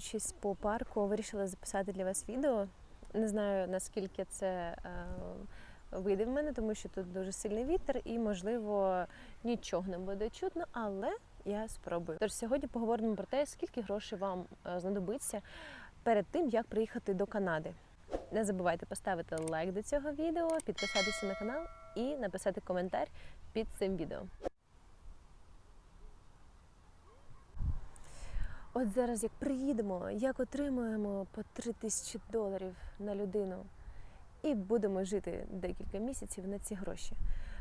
прогулюючись по парку, вирішила записати для вас відео. Не знаю наскільки це е, вийде в мене, тому що тут дуже сильний вітер і, можливо, нічого не буде чутно, але я спробую. Тож сьогодні поговоримо про те, скільки грошей вам е, знадобиться перед тим, як приїхати до Канади. Не забувайте поставити лайк до цього відео, підписатися на канал і написати коментар під цим відео. От зараз як приїдемо, як отримуємо по 3 тисячі доларів на людину і будемо жити декілька місяців на ці гроші.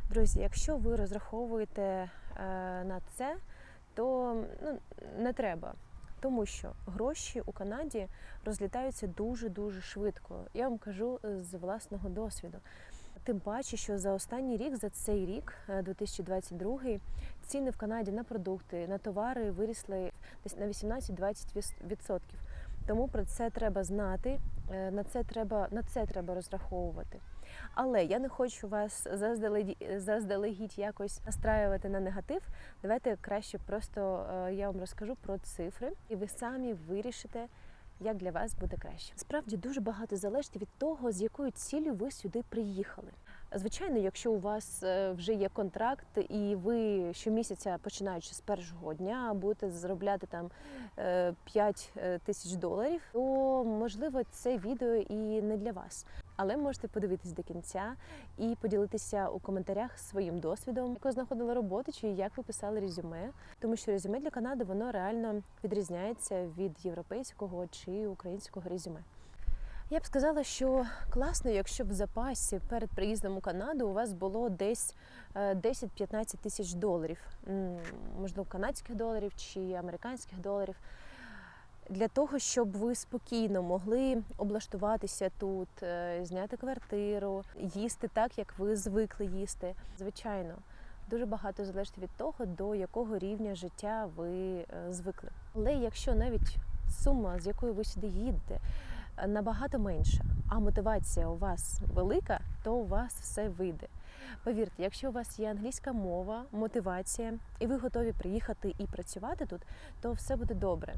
Друзі, якщо ви розраховуєте е, на це, то ну, не треба. Тому що гроші у Канаді розлітаються дуже-дуже швидко. Я вам кажу з власного досвіду. Тим паче, що за останній рік, за цей рік, е, 2022, ціни в Канаді на продукти, на товари вирісли десь на 18-20%. Тому про це треба знати, е, на це треба, на це треба розраховувати. Але я не хочу вас заздалегідь, заздалегідь якось настраювати на негатив. Давайте краще просто е, я вам розкажу про цифри, і ви самі вирішите, як для вас буде краще. Справді дуже багато залежить від того, з якою ціллю ви сюди приїхали. Звичайно, якщо у вас е, вже є контракт, і ви щомісяця, починаючи з першого дня, будете заробляти там е, 5 тисяч доларів, то можливо це відео і не для вас. Але можете подивитись до кінця і поділитися у коментарях своїм досвідом, як ви знаходили роботу, чи як ви писали резюме, тому що резюме для Канади воно реально відрізняється від європейського чи українського резюме. Я б сказала, що класно, якщо в запасі перед приїздом у Канаду у вас було десь е, 10-15 тисяч доларів, можливо, канадських доларів чи американських доларів. Для того, щоб ви спокійно могли облаштуватися тут, е, зняти квартиру, їсти так, як ви звикли їсти. Звичайно, дуже багато залежить від того, до якого рівня життя ви е, звикли. Але якщо навіть сума, з якою ви сюди їдете, е, набагато менша, а мотивація у вас велика, то у вас все вийде. Повірте, якщо у вас є англійська мова, мотивація, і ви готові приїхати і працювати тут, то все буде добре.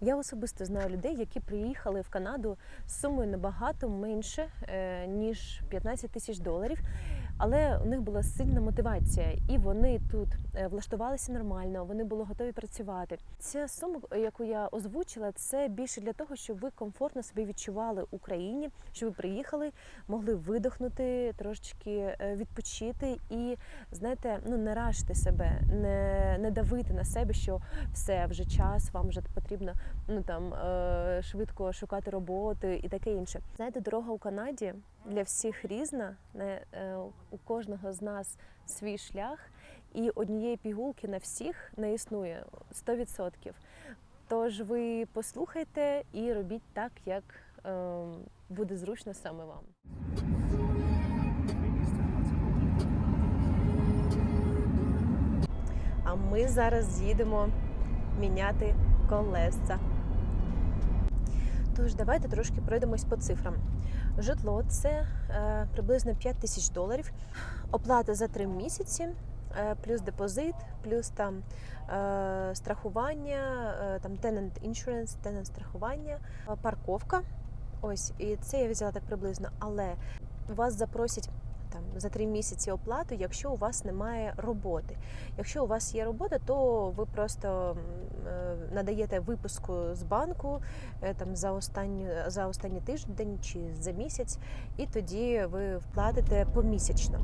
Я особисто знаю людей, які приїхали в Канаду з сумою набагато менше, е, ніж 15 тисяч доларів. Але у них була сильна мотивація, і вони тут е, влаштувалися нормально, вони були готові працювати. Ця сума, яку я озвучила, це більше для того, щоб ви комфортно себе відчували в Україні, щоб ви приїхали, могли видихнути, трошечки е, відпочити і знаєте, ну не ражте себе, не, не давити на себе, що все вже час, вам вже потрібно ну там е, швидко шукати роботи і таке інше. Знаєте, дорога у Канаді для всіх різна. Не у кожного з нас свій шлях, і однієї пігулки на всіх не існує 100%. Тож ви послухайте і робіть так, як е, буде зручно саме вам. А ми зараз їдемо міняти колеса. Тож давайте трошки пройдемось по цифрам. Житло це е, приблизно 5 тисяч доларів. Оплата за 3 місяці, е, плюс депозит, плюс там е, страхування, там tenant insurance, tenant страхування, парковка. Ось, і це я взяла так приблизно. Але вас запросять там за три місяці оплату, якщо у вас немає роботи. Якщо у вас є робота, то ви просто е, надаєте випуску з банку е, там за останню за останній тиждень чи за місяць, і тоді ви вплатите помісячно.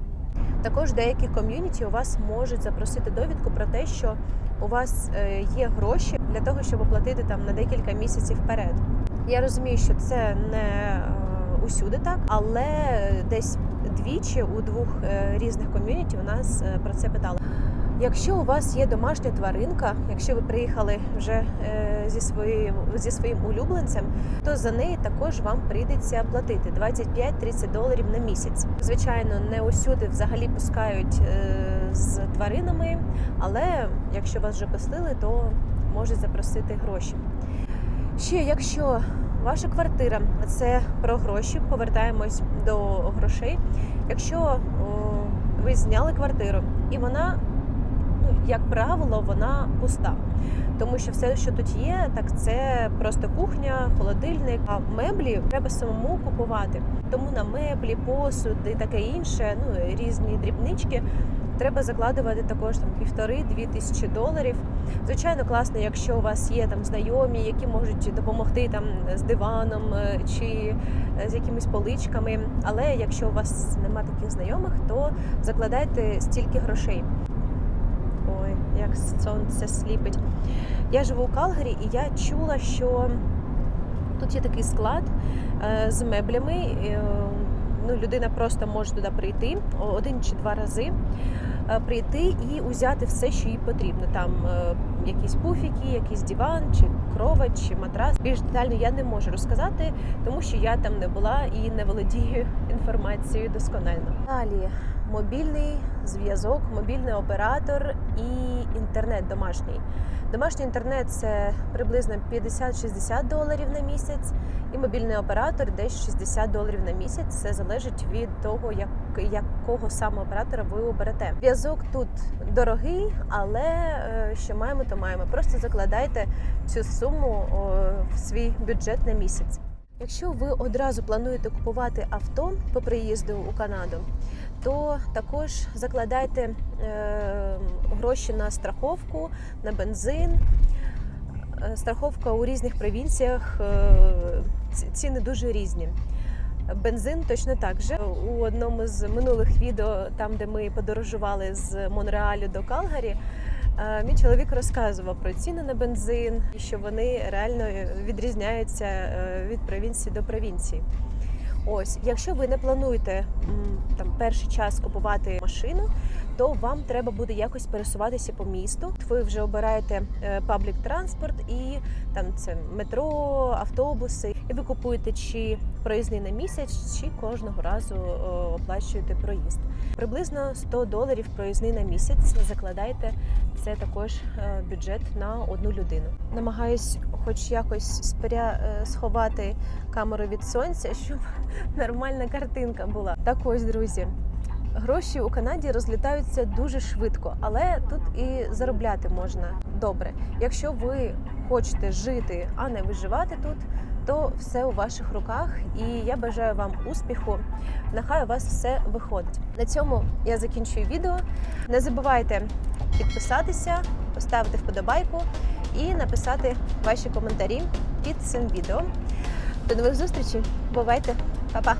Також деякі ком'юніті у вас можуть запросити довідку про те, що у вас е, є гроші для того, щоб оплатити там на декілька місяців вперед. Я розумію, що це не усюди так, але десь двічі у двох е, різних ком'юніті у нас е, про це питали. Якщо у вас є домашня тваринка, якщо ви приїхали вже е, зі своїм зі своїм улюбленцем, то за неї також вам прийдеться платити 25-30 доларів на місяць. Звичайно, не усюди взагалі пускають з тваринами, але якщо вас вже пустили, то можуть запросити гроші. Ще якщо ваша квартира це про гроші, повертаємось до грошей. Якщо ви зняли квартиру, і вона, ну, як правило, вона пуста. Тому що все, що тут є, так це просто кухня, холодильник. А меблі треба самому купувати. Тому на меблі, посуд і таке інше, ну різні дрібнички. Треба закладувати також там півтори-дві тисячі доларів. Звичайно, класно, якщо у вас є там знайомі, які можуть допомогти там з диваном е, чи е, з якимись поличками. Але якщо у вас нема таких знайомих, то закладайте стільки грошей. Ой, як сонце сліпить. Я живу у Калгарі, і я чула, що тут є такий склад е, з меблями. Ну, людина просто може туди прийти один чи два рази. е, Прийти і узяти все, що їй потрібно. Там е, якісь пуфіки, якийсь диван, чи кровать, чи матрас. Більш детально я не можу розказати, тому що я там не була і не володію інформацією досконально. Далі мобільний зв'язок, мобільний оператор і інтернет домашній. Домашній інтернет це приблизно 50-60 доларів на місяць, і мобільний оператор десь 60 доларів на місяць. Це залежить від того, як, якого саме оператора ви оберете. Зв'язок тут дорогий, але е, що маємо, то маємо. Просто закладайте цю суму в свій бюджет на місяць. Якщо ви одразу плануєте купувати авто по приїзду у Канаду, то також закладайте е, гроші на страховку, на бензин. Е, Страховка у різних провінціях е, ціни дуже різні. Бензин точно так же. У одному з минулих відео, там де ми подорожували з Монреалю до Калгарі, е, мій чоловік розказував про ціни на бензин, що вони реально відрізняються від провінції до провінції. Ось, якщо ви не плануєте там перший час купувати машину, то вам треба буде якось пересуватися по місту. Ви вже обираєте паблік транспорт і там це метро, автобуси, і ви купуєте чи проїзний на місяць, чи кожного разу е, оплачуєте проїзд. Приблизно 100 доларів проїзний на місяць закладайте. Це також е, бюджет на одну людину. Намагаюсь, хоч якось споря е, сховати камеру від сонця, щоб нормальна картинка була. Так ось, друзі. Гроші у Канаді розлітаються дуже швидко, але тут і заробляти можна добре. Якщо ви хочете жити, а не виживати тут, то все у ваших руках. І я бажаю вам успіху. Нехай у вас все виходить. На цьому я закінчую відео. Не забувайте підписатися, поставити вподобайку і написати ваші коментарі під цим відео. До нових зустрічей. Бувайте, Па-па!